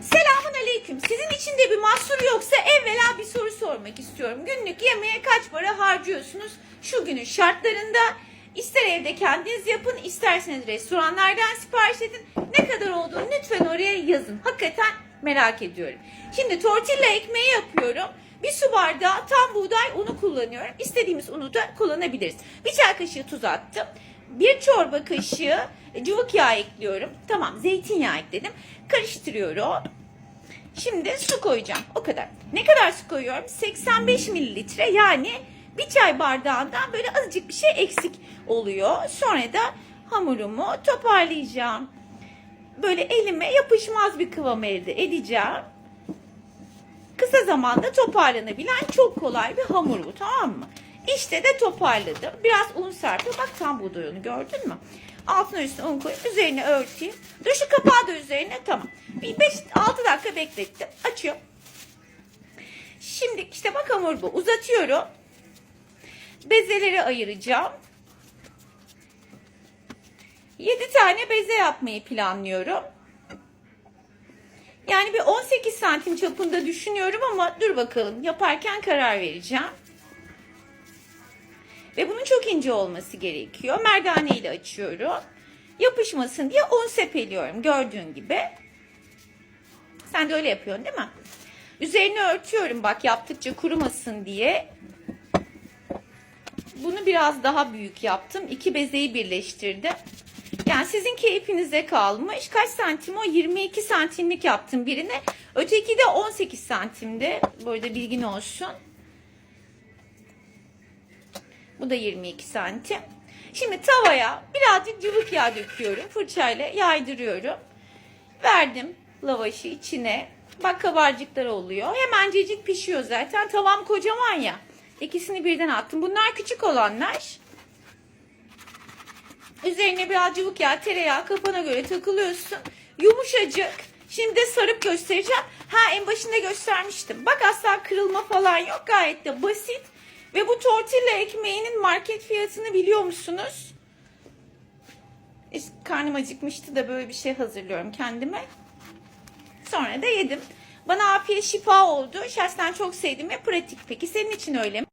Selamun aleyküm. Sizin için de bir mahsur yoksa evvela bir soru sormak istiyorum. Günlük yemeğe kaç para harcıyorsunuz? Şu günün şartlarında ister evde kendiniz yapın, isterseniz restoranlardan sipariş edin. Ne kadar olduğunu lütfen oraya yazın. Hakikaten merak ediyorum. Şimdi tortilla ekmeği yapıyorum. Bir su bardağı tam buğday unu kullanıyorum. İstediğimiz unu da kullanabiliriz. Bir çay kaşığı tuz attım. Bir çorba kaşığı cıvık yağ ekliyorum. Tamam zeytinyağı ekledim. Karıştırıyorum. Şimdi su koyacağım. O kadar. Ne kadar su koyuyorum? 85 mililitre yani bir çay bardağından böyle azıcık bir şey eksik oluyor. Sonra da hamurumu toparlayacağım. Böyle elime yapışmaz bir kıvam elde edeceğim. Kısa zamanda toparlanabilen çok kolay bir hamur bu tamam mı? İşte de toparladım. Biraz un serptim. Bak tam buğday unu gördün mü? Altına üstüne un koyup üzerine örteyim. Dur şu kapağı da üzerine tamam. Bir 5-6 dakika beklettim. Açıyorum. Şimdi işte bak hamur bu. Uzatıyorum. Bezeleri ayıracağım. 7 tane beze yapmayı planlıyorum. Yani bir 18 santim çapında düşünüyorum ama dur bakalım yaparken karar vereceğim. Ve bunun çok ince olması gerekiyor. Merdane ile açıyorum. Yapışmasın diye un sepeliyorum gördüğün gibi. Sen de öyle yapıyorsun değil mi? Üzerine örtüyorum bak yaptıkça kurumasın diye. Bunu biraz daha büyük yaptım. İki bezeyi birleştirdim. Yani sizin keyfinize kalmış. Kaç santim o? 22 santimlik yaptım birine. Öteki de 18 santimde. Burada bilgin olsun. Bu da 22 santim. Şimdi tavaya birazcık cıvık yağ döküyorum. Fırçayla yaydırıyorum. Verdim lavaşı içine. Bak kabarcıklar oluyor. Hemencecik pişiyor zaten. Tavam kocaman ya. İkisini birden attım. Bunlar küçük olanlar. Üzerine biraz cıvık yağ, tereyağı kafana göre takılıyorsun. Yumuşacık. Şimdi de sarıp göstereceğim. Ha en başında göstermiştim. Bak asla kırılma falan yok. Gayet de basit. Ve bu tortilla ekmeğinin market fiyatını biliyor musunuz? İşte karnım acıkmıştı da böyle bir şey hazırlıyorum kendime. Sonra da yedim. Bana afiyet şifa oldu. Şahsen çok sevdim ve pratik. Peki senin için öyle mi?